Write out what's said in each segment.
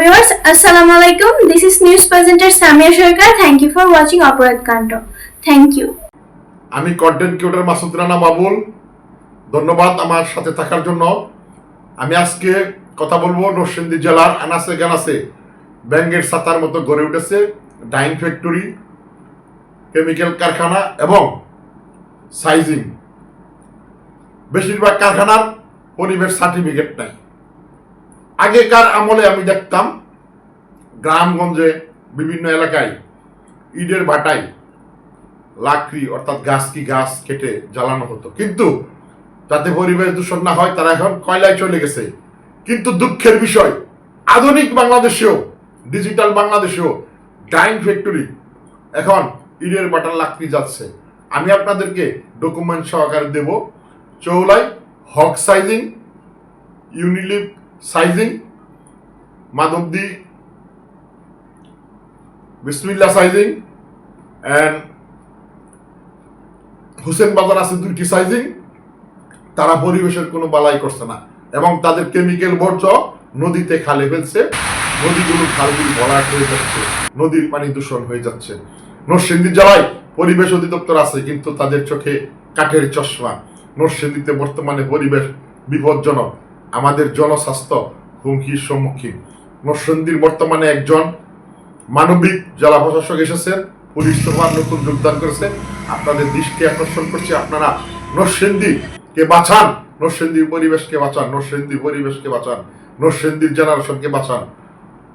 viewers, Assalamu alaikum. This is news presenter Samia Sharkar. Thank you for watching Aparat Kanto. Thank you. আমি content creator Masud Rana Babul ধন্যবাদ আমার সাথে থাকার জন্য আমি আজকে কথা বলব নরসিংদী জেলার আনাসে গানাসে ব্যাঙ্গের সাতার মতো গড়ে উঠেছে ডাইং ফ্যাক্টরি কেমিক্যাল কারখানা এবং সাইজিং বেশিরভাগ কারখানার পরিবেশ সার্টিফিকেট নাই আগেকার আমলে আমি দেখতাম গ্রামগঞ্জে বিভিন্ন এলাকায় ইডের ভাটায় লাকড়ি, অর্থাৎ গাছ কি গাছ কেটে জ্বালানো হতো। কিন্তু যাতে পরিবেশ দূষণ না হয়, তারা এখন কয়লায় চলে গেছে। কিন্তু দুঃখের বিষয়, আধুনিক বাংলাদেশেও, ডিজিটাল বাংলাদেশেও, ডাইং ফ্যাক্টরি এখন ইডের বাটার লাকড়ি যাচ্ছে আমি আপনাদেরকে ডকুমেন্ট সহকারে দেব। Chowlai Haque sizing Unilip sizing Madhabdi Bismillah sizing and Hussain বাজার আছে দুইটি সাইজিং, তারা পরিবেশের কোনো বালাই করছে না। এবং তাদের কেমিক্যাল বর্জ্য নদীতে খালে ফেলছে, নদীগুলো খালগুলি ভরাট হয়ে যাচ্ছে, নদীর পানি দূষণ হয়ে যাচ্ছে। নরসিংদী জেলায় পরিবেশ অধিদপ্তর আছে, কিন্তু তাদের চোখে কাঠের চশমা। নরসিংদীতে বর্তমানে পরিবেশ বিপজ্জনক। আমাদের জনস্বাস্থ্য হুমকির সম্মুখীন। নরসিংদীর বর্তমানে একজন মানবিক জেলা প্রশাসক এসেছেন, পুলিশ সুপার নতুন যোগদান করেছে। আপনাদের দৃষ্টি আকর্ষণ করছে, আপনারা নরসিংদী কে বাঁচান, নরসিংদীর পরিবেশকে বাঁচান নরসিংদীর পরিবেশকে বাঁচান, নরসিংদীর জেনারেশনকে বাঁচান।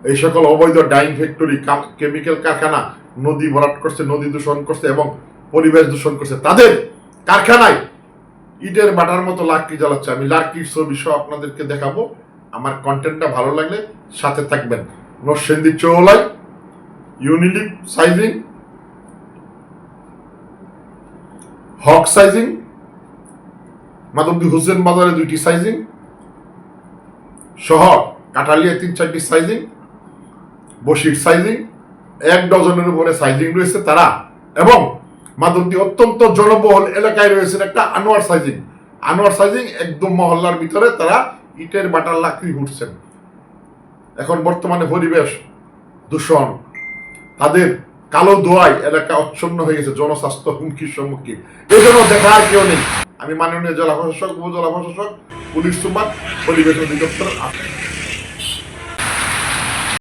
এই সকল অবৈধ ডাইং ফ্যাক্টরি কেমিক্যাল কারখানা নদী ভরাট করছে, নদী দূষণ করছে এবং পরিবেশ দূষণ করছে। তাদের কারখানায় ইটের বাটার মতো লাকড়ি জ্বালাচ্ছে। আমি লাকড়ির ছবি সহ আপনাদেরকে দেখাবো। আমার কন্টেন্টটা ভালো লাগলে সাথে থাকবেন। Narsingdi Chowlai, Unilip sizing Haque sizing Madhabdi Hossain বাজারে দুইটি সাইজিং সহ কাটালিয়া তিন চারটি সাইজিং বসির সাইজিং এক ডজনের উপরে সাইজিং রয়েছে তারা। এবং মাধবদী অত্যন্ত জনবহুল এলাকায় রয়েছে। একটা আনোয়ার সাইজিং। আনোয়ার সাইজিং একদম মহল্লার ভিতরে তারা ইটের বাটার লাকড়ি উঠছেন এখন বর্তমানে পরিবেশ দূষণ। তাদের কালো দোয়ায় এলাকা অচ্ছন্ন হয়ে গেছে, জনস্বাস্থ্য হুমকির সম্মুখীন। এই জন্য দেখা কেউ নেই। আমি মাননীয় জেলা প্রশাসক, উপজেলা প্রশাসক, পুলিশ সুপার, পরিবেশ অধিদপ্তর